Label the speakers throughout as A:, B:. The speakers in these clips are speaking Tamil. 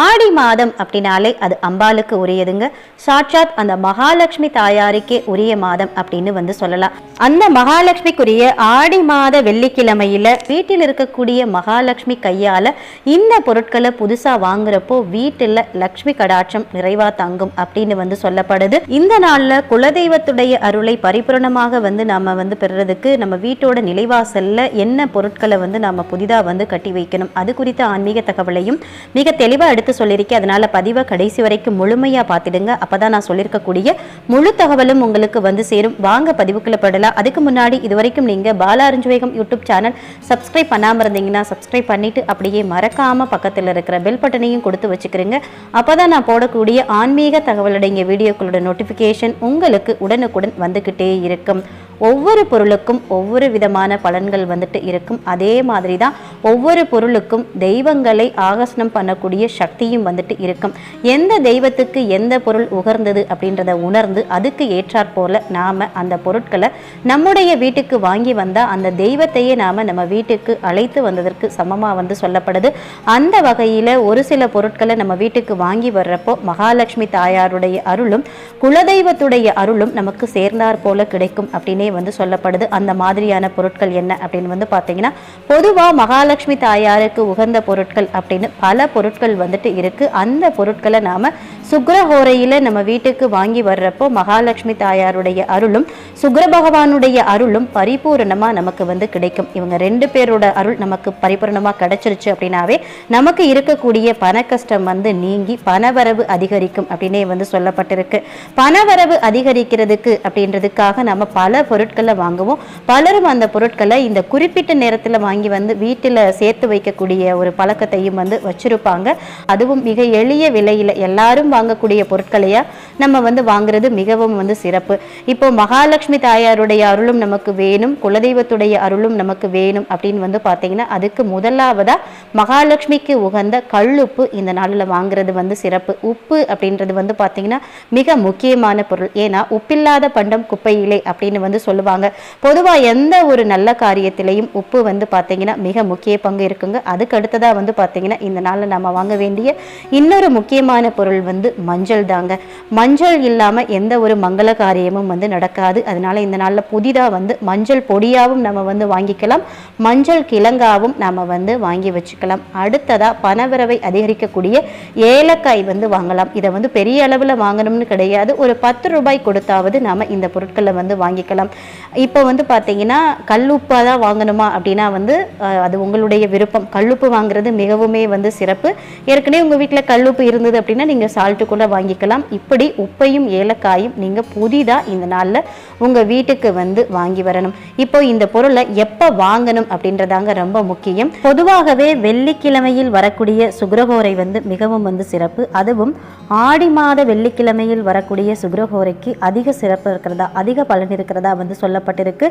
A: ஆடி மாதம் அப்படின்னாலே அது அம்பாளுக்கு உரியதுங்க. சாட்சாத் அந்த மகாலட்சுமி தாயாருக்கே உரிய மாதம் அப்படின்னு வந்து சொல்லலாம். அந்த மகாலட்சுமிக்குரிய ஆடி மாத வெள்ளிக்கிழமையில வீட்டில் இருக்கக்கூடிய மகாலட்சுமி கையால இந்த பொருட்களை புதுசா வாங்குறப்போ வீட்டில் லக்ஷ்மி கடாட்சம் நிறைவா தங்கும் அப்படின்னு வந்து சொல்லப்படுது. இந்த நாள்ல குலதெய்வத்துடைய அருளை பரிபூரணமாக வந்து நாம வந்து பெறுறதுக்கு நம்ம வீட்டோட நிலைவாசல்ல என்ன பொருட்களை வந்து நாம புதிதா வந்து கட்டி வைக்கணும். அது குறித்த ஆன்மீக தகவலையும் மிக தெளிவா எடுத்து சொல்லியிருக்கேன். அதனால் பதிவை கடைசி வரைக்கும் முழுமையாக பார்த்துடுங்க. அப்பதான் நான் சொல்லியிருக்கக்கூடிய முழு தகவலும் உங்களுக்கு வந்து சேரும். வாங்க பதிவுக்குள்ளே படலாம் அதுக்கு முன்னாடி இது வரைக்கும் நீங்கள் பாலா அறிஞ்சுவேகம் யூடியூப் சேனல் சப்ஸ்கிரைப் பண்ணாம இருந்தீங்கன்னா சப்ஸ்கிரைப் பண்ணிவிட்டு அப்படியே மறக்காமல் பக்கத்தில் இருக்கிற பெல் பட்டனையும் கொடுத்து வச்சுக்கிறீங்க அப்பதான் நான் போடக்கூடிய ஆன்மீக தகவலடங்கிய வீடியோக்களோட நோட்டிஃபிகேஷன் உங்களுக்கு உடனுக்குடன் வந்துக்கிட்டே இருக்கும். ஒவ்வொரு பொருளுக்கும் ஒவ்வொரு விதமான பலன்கள் வந்துட்டு இருக்கும். அதே மாதிரி தான் ஒவ்வொரு பொருளுக்கும் தெய்வங்களை ஆகர்ஷணம் பண்ணக்கூடிய சக்தியும் வந்துட்டு இருக்கும். எந்த தெய்வத்துக்கு எந்த பொருள் உகர்ந்தது அப்படின்றத உணர்ந்து அதுக்கு ஏற்றாற் போல அந்த பொருட்களை நம்முடைய வீட்டுக்கு வாங்கி வந்தால் அந்த தெய்வத்தையே நாம் நம்ம வீட்டுக்கு அழைத்து வந்ததற்கு சமமாக வந்து சொல்லப்படுது. அந்த வகையில் ஒரு சில பொருட்களை நம்ம வீட்டுக்கு வாங்கி வர்றப்போ மகாலட்சுமி தாயாருடைய அருளும் குலதெய்வத்துடைய அருளும் நமக்கு சேர்ந்தார் போல கிடைக்கும் அப்படின்னே வந்து சொல்லப்படுது. அந்த மாதிரியான பொருட்கள் என்ன அப்படின்னு வந்து பார்த்தீங்கன்னா பொதுவாக மகாலட்சுமி தாயாருக்கு உகந்த பொருட்கள் அப்படின்னு பல பொருட்கள் வந்துட்டு இருக்கு. அந்த பொருட்களை நாம சுக்ரஹோரையில நம்ம வீட்டுக்கு வாங்கி வர்றப்போ மகாலட்சுமி தாயாருடைய அருளும் சுக்ர பகவானுடைய அருளும் பரிபூரணமா நமக்கு வந்து கிடைக்கும். இவங்க ரெண்டு பேரோட அருள் நமக்கு பரிபூரணமா கிடைச்சிருச்சு அப்படின்னாவே நமக்கு இருக்கக்கூடிய பண கஷ்டம் வந்து நீங்கி பணவரவு அதிகரிக்கும் அப்படின்னே வந்து சொல்லப்பட்டிருக்கு. பணவரவு அதிகரிக்கிறதுக்கு அப்படின்றதுக்காக நம்ம பல பொருட்களை வாங்குவோம். பலரும் அந்த பொருட்களை இந்த குறிப்பிட்ட நேரத்தில் வாங்கி வந்து வீட்டில் சேர்த்து வைக்கக்கூடிய ஒரு பழக்கத்தையும் வந்து வச்சிருப்பாங்க. அதுவும் மிக எளிய விலையில் எல்லாரும் வாங்கக்கூடிய பொருட்களையா நம்ம வந்து வாங்குறது மிகவும் வந்து சிறப்பு. இப்போ மகாலட்சுமி தாயாருடைய அருளும் நமக்கு வேணும் குலதெய்வத்துடைய அருளும் நமக்கு வேணும் அப்படின்னு வந்து பார்த்தீங்கன்னா அதுக்கு முதலாவதா மகாலட்சுமிக்கு உகந்த கல்லுப்பு இந்த நாளில் வாங்குறது வந்து சிறப்பு. உப்பு அப்படின்றது வந்து பார்த்தீங்கன்னா மிக முக்கியமான பொருள். ஏன்னா உப்பில்லாத பண்டம் குப்பையிலே அப்படின்னு வந்து சொல்லுவாங்க. பொதுவாக எந்த ஒரு நல்ல காரியத்திலையும் உப்பு வந்து பார்த்தீங்கன்னா மிக முக்கிய பங்கு இருக்குங்க. அதுக்கு அடுத்ததாக வந்து பார்த்தீங்கன்னா இந்த நாளில் நம்ம வாங்க வேண்டிய இன்னொரு முக்கியமான பொருள் வந்து மஞ்சள் தாங்க. மஞ்சள் இல்லாமல் எந்த ஒரு மங்கள காரியமும் வந்து நடக்காது. அதனால இந்த நாளில் புதிதாக வந்து மஞ்சள் பொடியாகவும் நம்ம வந்து வாங்கிக்கலாம். மஞ்சள் கிழங்காவும் நம்ம வந்து வாங்கி வச்சுக்கலாம். அடுத்ததாக பணவரவை அதிகரிக்கக்கூடிய ஏலக்காய் வந்து வாங்கலாம். இதை வந்து பெரிய அளவில் வாங்கணும்னு கிடையாது. ஒரு பத்து ரூபாய் கொடுத்தாவது நாம இந்த பொருட்களை வந்து வாங்கிக்கலாம். இப்போ வந்து பார்த்தீங்கன்னா கல்லுப்பாக தான் வாங்கணுமா அப்படின்னா வந்து அது உங்களுடைய விருப்பம். கல்லுப்பு வாங்குறது மிகவுமே வந்து சிறப்பு. ஏற்கனவே உங்கள் வீட்டில் கல்லுப்பு இருந்தது அப்படின்னா நீங்கள் சால்ட்டு கூட வாங்கிக்கலாம். இப்படி உப்பையும் ஏலக்காயும் நீங்கள் புதிதாக இந்த நாளில் உங்கள் வீட்டுக்கு வந்து வாங்கி வரணும். இப்போ இந்த பொருளை எப்போ வாங்கணும் அப்படின்றதாங்க ரொம்ப முக்கியம். பொதுவாகவே வெள்ளிக்கிழமையில் வரக்கூடிய சுக்ரஹோரை வந்து மிகவும் வந்து சிறப்பு. அதுவும் ஆடி மாத வெள்ளிக்கிழமையில் வரக்கூடிய சுக்ரஹோரைக்கு அதிக சிறப்பு இருக்கிறதா அதிக பலன் இருக்கிறதா வந்து சொல்லப்பட்டிருக்கு.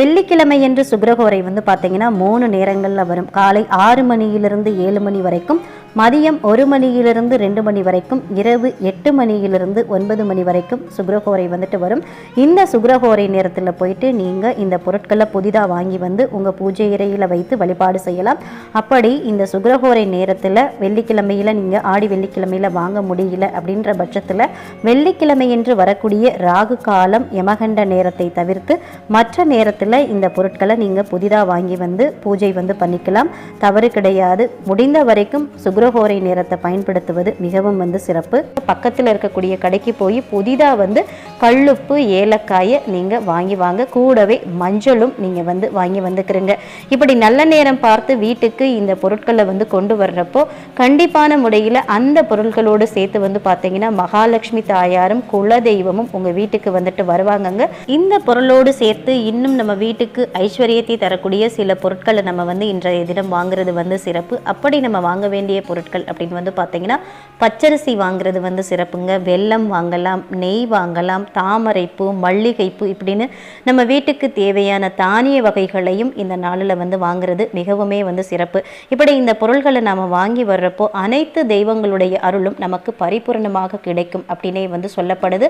A: வெள்ளிக்கிழமை என்று சுக்ரஹோரை வந்து பார்த்தீங்கன்னா மூணு நேரங்களில் வரும். காலை ஆறு மணியிலிருந்து ஏழு மணி வரைக்கும் மதியம் ஒரு மணியிலிருந்து ரெண்டு மணி வரைக்கும் இரவு எட்டு மணியிலிருந்து ஒன்பது மணி வரைக்கும் சுக்ரஹோரை வந்துட்டு வரும். இந்த சுக்ரஹோரை நேரத்தில் போயிட்டு நீங்கள் இந்த பொருட்களை புதிதாக வாங்கி வந்து உங்கள் பூஜை இறையில் வைத்து வழிபாடு செய்யலாம். அப்படி இந்த சுக்ரஹோரை நேரத்தில் வெள்ளிக்கிழமையில் நீங்கள் ஆடி வெள்ளிக்கிழமையில் வாங்க முடியல அப்படின்ற பட்சத்தில் வெள்ளிக்கிழமை என்று வரக்கூடிய ராகு காலம் யமகண்ட நேரத்தை தவிர்த்து மற்ற நேரத்தில் இந்த பொருட்களை நீங்கள் புதிதாக வாங்கி வந்து பூஜை வந்து பண்ணிக்கலாம். தவறு கிடையாது. முடிந்த வரைக்கும் சுக்ரஹோரை நேரத்தை பயன்படுத்துவது மிகவும் வந்து சிறப்பு. பக்கத்தில் இருக்கக்கூடிய கடைக்கு போய் புதிதாக வந்து கல்லுப்பு ஏலக்காயை நீங்கள் வாங்கி வாங்க. கூடவே மஞ்சளும் நீங்கள் வந்து வாங்கி வந்துக்கிறீங்க. இப்படி நல்ல நேரம் பார்த்து வீட்டுக்கு இந்த பொருட்களை வந்து கொண்டு வர்றப்போ கண்டிப்பான முறையில் அந்த பொருட்களோடு சேர்த்து வந்து பார்த்தீங்கன்னா மகாலட்சுமி தாயாரும் குலதெய்வமும் உங்கள் வீட்டுக்கு வந்துட்டு வருவாங்கங்க. இந்த பொருளோடு சேர்த்து இன்னும் நம்ம வீட்டுக்கு ஐஸ்வர்யத்தை தரக்கூடிய சில பொருட்களை நம்ம வந்து இன்றைய தினம் வாங்குறது வந்து சிறப்பு. அப்படி நம்ம வாங்க வேண்டிய பொருட்கள் அப்படின்னு வந்து பார்த்தீங்கன்னா பச்சரிசி வாங்குறது வந்து சிறப்புங்க. வெல்லம் வாங்கலாம் நெய் வாங்கலாம் தாமரைப்பூ மல்லிகைப்பூ இப்படின்னு நம்ம வீட்டுக்கு தேவையான தானிய வகைகளையும் இந்த நாளில் வந்து வாங்குறது மிகவுமே வந்து சிறப்பு. இப்படி இந்த பொருள்களை நாம் வாங்கி வர்றப்போ அனைத்து தெய்வங்களுடைய அருளும் நமக்கு பரிபூரணமாக கிடைக்கும் அப்படின்னே வந்து சொல்லப்படுது.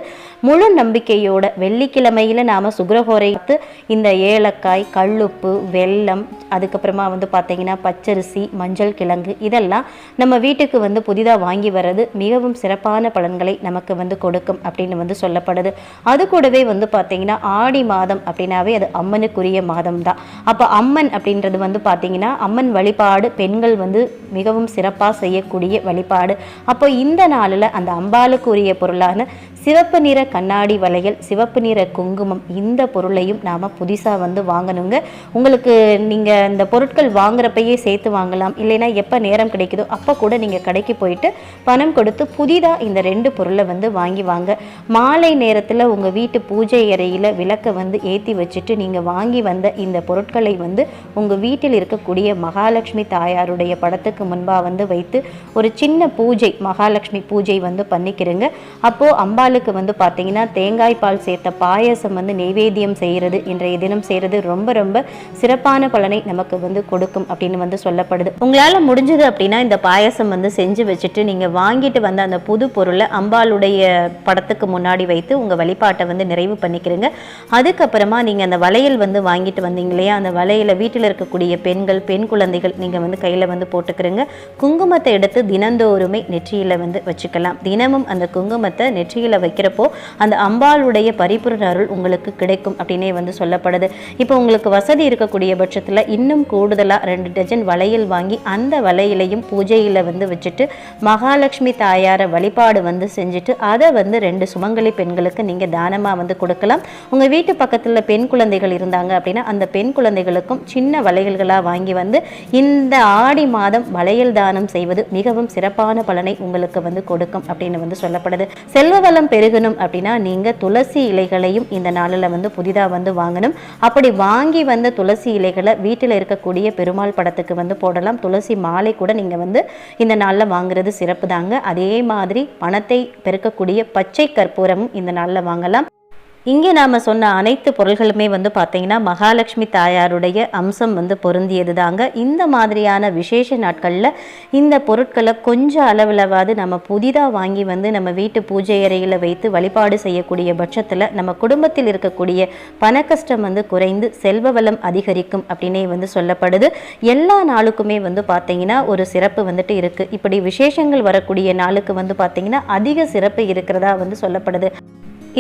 A: முழு நம்பிக்கையோட வெள்ளிக்கிழமையில் நாம் சுக்கரஹோரைத்து இந்த ஏலக்காய் கல்லுப்பு வெல்லம் அதுக்கப்புறமா வந்து பார்த்தீங்கன்னா பச்சரிசி மஞ்சள் கிழங்கு இதெல்லாம் நம்ம வீட்டுக்கு வந்து புதிதாக வாங்கி வர்றது மிகவும் சிறப்பான பலன்களை நமக்கு வந்து கொடுக்கும் அப்படின்னு வந்து சொல்லப்படுது. அது கூடவே வந்து பார்த்தீங்கன்னா ஆடி மாதம் அப்படின்னாவே அது அம்மனுக்குரிய மாதம் தான் அப்போ அம்மன் அப்படின்றது வந்து பார்த்தீங்கன்னா அம்மன் வழிபாடு பெண்கள் வந்து மிகவும் சிறப்பாக செய்யக்கூடிய வழிபாடு. அப்போ இந்த நாளில் அந்த அம்பாளுக்குரிய பொருளான சிவப்பு நிற கண்ணாடி வளையல் சிவப்பு நிற குங்குமம் இந்த பொருளையும் நாம் புதுசாக வந்து வாங்கணுங்க. உங்களுக்கு நீங்கள் இந்த பொருட்கள் வாங்குறப்பையே சேர்த்து வாங்கலாம். இல்லைன்னா எப்போ நேரம் கிடைக்குதோ அப்போ கூட நீங்கள் கடைக்கு போயிட்டு பணம் கொடுத்து புதிதாக இந்த ரெண்டு பொருளை வந்து வாங்கி வாங்க. மாலை நேரத்தில் உங்கள் வீட்டு பூஜை அறையில் விளக்கை வந்து ஏற்றி வச்சுட்டு நீங்கள் வாங்கி வந்த இந்த பொருட்களை வந்து உங்கள் வீட்டில் இருக்கக்கூடிய மகாலட்சுமி தாயாருடைய படத்துக்கு முன்பாக வந்து வைத்து ஒரு சின்ன பூஜை மகாலட்சுமி பூஜை வந்து பண்ணிக்கிறேங்க. அப்போது அம்பாளுக்கு வந்து பார்த்தீங்கன்னா தேங்காய் பால் சேர்த்த பாயசம் வந்து நெய்வேத்தியம் செய்கிறது இன்றைய தினம் செய்கிறது ரொம்ப ரொம்ப சிறப்பான பலனை நமக்கு வந்து கொடுக்கும் அப்படின்னு வந்து சொல்லப்படுது. உங்களால் முடிஞ்சது அப்படின்னா இந்த பாயசம் வந்து செஞ்சு வச்சுட்டு நீங்கள் வாங்கிட்டு வந்த அந்த புது பொருளை அம்பாளுடைய படத்துக்கு முன்னாடி வைத்து உங்கள் வழிபாட்டை வந்து நிறைவு பண்ணிக்கிறீங்க. அதுக்கப்புறமா நீங்கள் அந்த வளையல் வந்து வாங்கிட்டு வந்தீங்க இல்லையா? அந்த வளையலை வீட்டில் இருக்கக்கூடிய பெண்கள் பெண் குழந்தைகள் நீங்கள் வந்து கையில் வந்து போட்டுக்கிறீங்க. குங்குமத்தை எடுத்து தினந்தோறுமே நெற்றியில் வந்து வச்சுக்கலாம். தினமும் அந்த குங்குமத்தை நெற்றியில் வைக்கிறப்போ அந்த அம்பாளுடைய பரிபூரண அருள் உங்களுக்கு கிடைக்கும் அப்படின்னே வந்து சொல்லப்படுது. இப்போ உங்களுக்கு வசதி இருக்கக்கூடிய பட்சத்தில் இன்னும் கூடுதலாக ரெண்டு டஜன் வளையல் வாங்கி அந்த வலையிலையும் பூஜை பூஜையில் வந்து வச்சுட்டு மகாலட்சுமி தாயாரை வழிபாடு வந்து செஞ்சுட்டு அதை வந்து ரெண்டு சுமங்கலி பெண்களுக்கு நீங்கள் தானமாக வந்து கொடுக்கலாம். உங்கள் வீட்டு பக்கத்தில் பெண் குழந்தைகள் இருந்தாங்க அப்படின்னா அந்த பெண் குழந்தைகளுக்கும் சின்ன வளையல்களாக வாங்கி வந்து இந்த ஆடி மாதம் வளையல் தானம் செய்வது மிகவும் சிறப்பான பலனை உங்களுக்கு வந்து கொடுக்கும் அப்படின்னு வந்து சொல்லப்படுது. செல்வ வளம் பெருகணும் அப்படின்னா நீங்கள் துளசி இலைகளையும் இந்த நாளில் வந்து புதிதாக வந்து வாங்கணும். அப்படி வாங்கி வந்த துளசி இலைகளை வீட்டில் இருக்கக்கூடிய பெருமாள் படத்துக்கு வந்து போடலாம். துளசி மாலை கூட நீங்கள் வந்து இந்த நாளில் வாங்குறது சிறப்பு தாங்க அதே மாதிரி பணத்தை பெருக்கக்கூடிய பச்சை கற்பூரமும் இந்த நாளில் வாங்கலாம். இங்கே நாம் சொன்ன அனைத்து பொருள்களுமே வந்து பார்த்தீங்கன்னா மகாலட்சுமி தாயாருடைய அம்சம் வந்து பொருந்தியது தாங்க இந்த மாதிரியான விசேஷ நாட்களில் இந்த பொருட்களை கொஞ்சம் அளவிலவாது நம்ம புதிதாக வாங்கி வந்து நம்ம வீட்டு பூஜை அறையில் வைத்து வழிபாடு செய்யக்கூடிய பட்சத்தில் நம்ம குடும்பத்தில் இருக்கக்கூடிய பண கஷ்டம் வந்து குறைந்து செல்வ வளம் அதிகரிக்கும் அப்படின்னே வந்து சொல்லப்படுது. எல்லா நாளுக்குமே வந்து பார்த்தீங்கன்னா ஒரு சிறப்பு வந்துட்டு இருக்குது இப்படி விசேஷங்கள் வரக்கூடிய நாளுக்கு வந்து பார்த்தீங்கன்னா அதிக சிறப்பு இருக்கிறதா வந்து சொல்லப்படுது.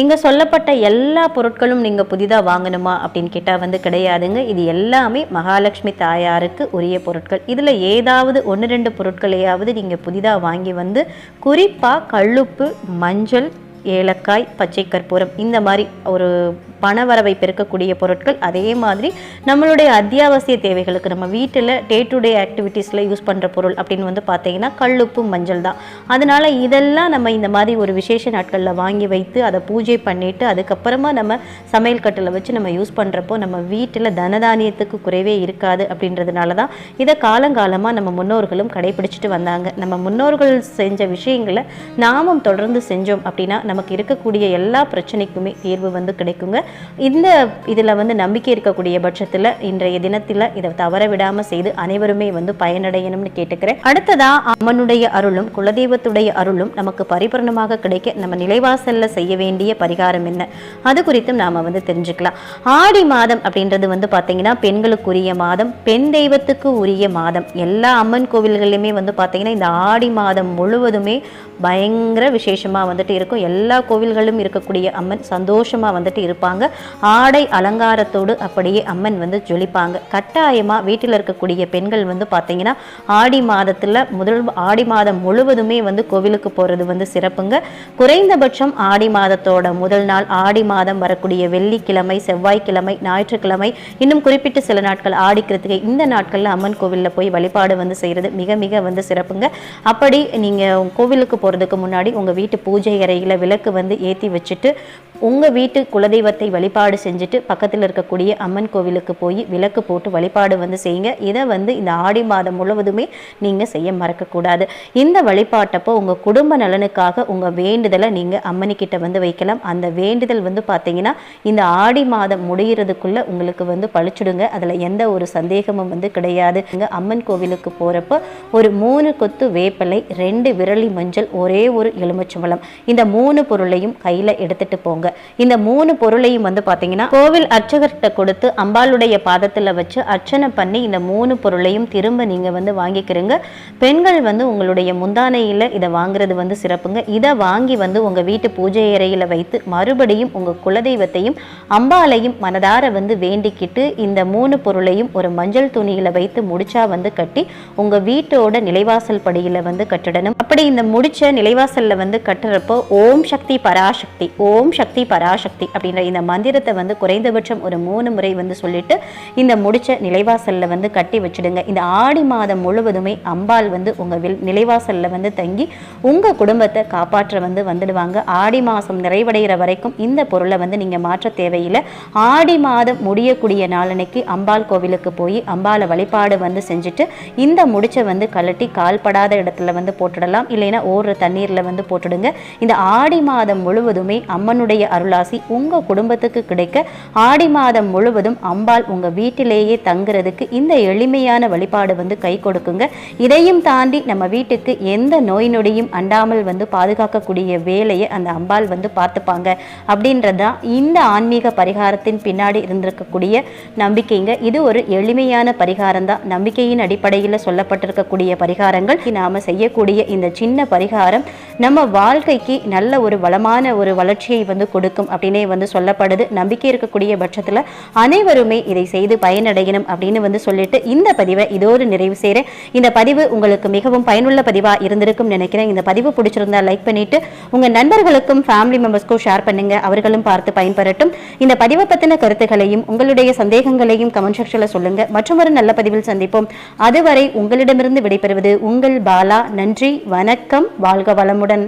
A: இங்கே சொல்லப்பட்ட எல்லா பொருட்களும் நீங்கள் புதிதாக வாங்கணுமா அப்படின்னு கேட்டால் வந்து கிடையாதுங்க. இது எல்லாமே மகாலட்சுமி தாயாருக்கு உரிய பொருட்கள். இதில் ஏதாவது ஒன்று ரெண்டு பொருட்களையாவது நீங்கள் புதிதாக வாங்கி வந்து குறிப்பாக கல்லுப்பு மஞ்சள் ஏலக்காய் பச்சை கற்பூரம் இந்த மாதிரி ஒரு பணவரவை பெருக்கக்கூடிய பொருட்கள் அதே மாதிரி நம்மளுடைய அத்தியாவசிய தேவைகளுக்கு நம்ம வீட்டில் டே டு டே ஆக்டிவிட்டீஸில் யூஸ் பண்ணுற பொருள் அப்படின்னு வந்து பார்த்தீங்கன்னா கல்லுப்பு மஞ்சள் தான். அதனால் இதெல்லாம் நம்ம இந்த மாதிரி ஒரு விசேஷ நாட்களில் வாங்கி வைத்து அதை பூஜை பண்ணிவிட்டு அதுக்கப்புறமா நம்ம சமையல் கட்டில் வச்சு நம்ம யூஸ் பண்ணுறப்போ நம்ம வீட்டில் தனதானியத்துக்கு குறைவே இருக்காது அப்படின்றதுனால தான் இதை காலங்காலமாக நம்ம முன்னோர்களும் கடைபிடிச்சிட்டு வந்தாங்க. நம்ம முன்னோர்கள் செஞ்ச விஷயங்களை நாமும் தொடர்ந்து செஞ்சோம் அப்படின்னா நமக்கு இருக்கக்கூடிய எல்லா பிரச்சனைக்குமே தீர்வு வந்து கிடைக்குங்க. இந்த இதில் வந்து நம்பிக்கை இருக்கக்கூடிய பட்சத்தில் இன்றைய தினத்தில் இதை தவற விடாமல் செய்து அனைவருமே வந்து பயனடையணும்னு கேட்டுக்கிறேன். அடுத்ததா அம்மனுடைய அருளும் குலதெய்வத்துடைய அருளும் நமக்கு பரிபூரணமாக கிடைக்க நம்ம நிலைவாசல்ல செய்ய வேண்டிய பரிகாரம் என்ன? அது குறித்தும் நாம வந்து தெரிஞ்சுக்கலாம். ஆடி மாதம் அப்படின்றது வந்து பார்த்தீங்கன்னா பெண்களுக்குரிய மாதம் பெண் தெய்வத்துக்கு உரிய மாதம். எல்லா அம்மன் கோவில்களிலுமே வந்து பார்த்தீங்கன்னா இந்த ஆடி மாதம் முழுவதுமே பயங்கர விசேஷமாக வந்துட்டு இருக்கும். எல்லா எல்லா கோவில்களும் இருக்கக்கூடிய அம்மன் சந்தோஷமாக வந்துட்டு இருப்பாங்க. ஆடை அலங்காரத்தோடு அப்படியே அம்மன் வந்து ஜொலிப்பாங்க. கட்டாயமாக வீட்டில் இருக்கக்கூடிய பெண்கள் வந்து பார்த்தீங்கன்னா ஆடி மாதத்தில் முதல் ஆடி மாதம் முழுவதுமே வந்து கோவிலுக்கு போகிறது வந்து சிறப்புங்க. குறைந்தபட்சம் ஆடி மாதத்தோட முதல் நாள் ஆடி மாதம் வரக்கூடிய வெள்ளிக்கிழமை செவ்வாய்க்கிழமை ஞாயிற்றுக்கிழமை இன்னும் குறிப்பிட்ட சில நாட்கள் ஆடி கிருத்திகை இந்த நாட்களில் அம்மன் கோவிலில் போய் வழிபாடு வந்து செய்கிறது மிக மிக வந்து சிறப்புங்க. அப்படி நீங்கள் கோவிலுக்கு போகிறதுக்கு முன்னாடி உங்கள் வீட்டு பூஜை அறையில் விளக்கு விளக்கு வந்து ஏற்றி வச்சுட்டு உங்கள் வீட்டு குலதெய்வத்தை வழிபாடு செஞ்சுட்டு பக்கத்தில் இருக்கக்கூடிய அம்மன் கோவிலுக்கு போய் விளக்கு போட்டு வழிபாடு வந்து செய்யுங்க. இதை வந்து இந்த ஆடி மாதம் முழுவதுமே நீங்கள் செய்ய மறக்கக்கூடாது இந்த வழிபாட்டப்போ உங்கள் குடும்ப நலனுக்காக உங்கள் வேண்டுதலை நீங்கள் அம்மனிக்கிட்ட வந்து வைக்கலாம். அந்த வேண்டுதல் வந்து பார்த்தீங்கன்னா இந்த ஆடி மாதம் முடிகிறதுக்குள்ளே உங்களுக்கு வந்து பழிச்சுடுங்க. அதில் எந்த ஒரு சந்தேகமும் வந்து கிடையாது. இங்கே அம்மன் கோவிலுக்கு போகிறப்போ ஒரு மூணு கொத்து வேப்பலை ரெண்டு விரலி மஞ்சள் ஒரே ஒரு எலுமிச்சம்பழம். இந்த மூணு பொருளையும் கையில் எடுத்துட்டு போங்க. இந்த மூணு பொருளையும் வந்து பார்த்தீங்கன்னா கோவில் அர்ச்சகர்கிட்ட கொடுத்து அம்பாளுடைய பாதத்தில் வச்சு அர்ச்சனை பண்ணி இந்த மூணு பொருளையும் திரும்ப நீங்கள் வந்து வாங்கிக்கிறீங்க. பெண்கள் வந்து உங்களுடைய முந்தானையில் இதை வாங்குறது வந்து சிறப்புங்க. இதை வாங்கி வந்து உங்கள் வீட்டு பூஜை அறையில் வைத்து மறுபடியும் உங்கள் குலதெய்வத்தையும் அம்பாளையும் மனதார வந்து வேண்டிக்கிட்டு இந்த மூணு பொருளையும் ஒரு மஞ்சள் துணியில் வைத்து முடிச்சா வந்து கட்டி உங்கள் வீட்டோட நிலைவாசல் படியில் வந்து கட்டிடணும். அப்படி இந்த முடிச்ச நிலைவாசல்ல வந்து கட்டுறப்போ ஓம் சக்தி பராசக்தி ஓம் சக்தி பராசக்தி அப்படின்ற இந்த மந்திரத்தை வந்து குறைந்தபட்சம் ஒரு மூணு முறை வந்து சொல்லிட்டு இந்த முடிச்ச நிலைவாசலில் வந்து கட்டி வச்சிடுங்க. இந்த ஆடி மாதம் முழுவதுமே அம்பாள் வந்து உங்கள் வில் நிலைவாசலில் வந்து தங்கி உங்கள் குடும்பத்தை காப்பாற்ற வந்து வந்துடுவாங்க. ஆடி மாதம் நிறைவடைகிற வரைக்கும் இந்த பொருளை வந்து நீங்கள் மாற்ற தேவையில்லை. ஆடி மாதம் முடியக்கூடிய நாளன்னைக்கு அம்பாள் கோவிலுக்கு போய் அம்பாளை வழிபாடு வந்து செஞ்சுட்டு இந்த முடிச்சை வந்து கழட்டி கால்படாத இடத்துல வந்து போட்டுடலாம். இல்லைன்னா ஓடுற தண்ணீரில் வந்து போட்டுடுங்க. இந்த ஆடி மாதம் முழுவதுமே அம்மனுடைய அருளாசி உங்கள் குடும்பத்துக்கு கிடைக்க ஆடி மாதம் முழுவதும் அம்பாள் உங்கள் வீட்டிலேயே தங்குறதுக்கு இந்த எளிமையான வழிபாடு வந்து கை கொடுக்குங்க. இதையும் தாண்டி நம்ம வீட்டுக்கு எந்த நோய் நொடியும் அண்டாமல் வந்து பாதுகாக்கக்கூடிய வேலையை அந்த அம்பாள் வந்து பார்த்துப்பாங்க. அப்படின்றதான் இந்த ஆன்மீக பரிகாரத்தின் பின்னாடி இருந்திருக்கக்கூடிய நம்பிக்கைங்க. இது ஒரு எளிமையான பரிகாரம் தான். நம்பிக்கையின் அடிப்படையில் சொல்லப்பட்டிருக்கக்கூடிய பரிகாரங்கள். நாம செய்யக்கூடிய இந்த சின்ன பரிகாரம் நம்ம வாழ்க்கைக்கு நல்ல ஒரு வளமான ஒரு வளர்ச்சியை வந்து கொடுக்கும் அப்படின்னே வந்து சொல்லப்படுது. நம்பிக்கை இருக்கக்கூடிய பட்சத்தில் அனைவருமே இதை செய்து பயனடையணும் அப்படின்னு வந்து சொல்லிட்டு இந்த பதிவை இதோடு நிறைவு செய்கிறேன் இந்த பதிவு உங்களுக்கு மிகவும் பயனுள்ள பதிவாக இருந்திருக்கும் நினைக்கிறேன். இந்த பதிவு பிடிச்சிருந்தா லைக் பண்ணிட்டு உங்கள் நண்பர்களுக்கும் ஃபேமிலி மெம்பர்ஸ்க்கும் ஷேர் பண்ணுங்க. அவர்களும் பார்த்து பயன்பெறட்டும். இந்த பதிவை பற்றின கருத்துக்களையும் உங்களுடைய சந்தேகங்களையும் கமெண்ட் செக்ஷனில் சொல்லுங்க. மற்றும் ஒரு நல்ல பதிவில் சந்திப்போம். அதுவரை உங்களிடமிருந்து விடைபெறுவது உங்கள் பாலா. நன்றி வணக்கம். வாழ்க வளமுடன்.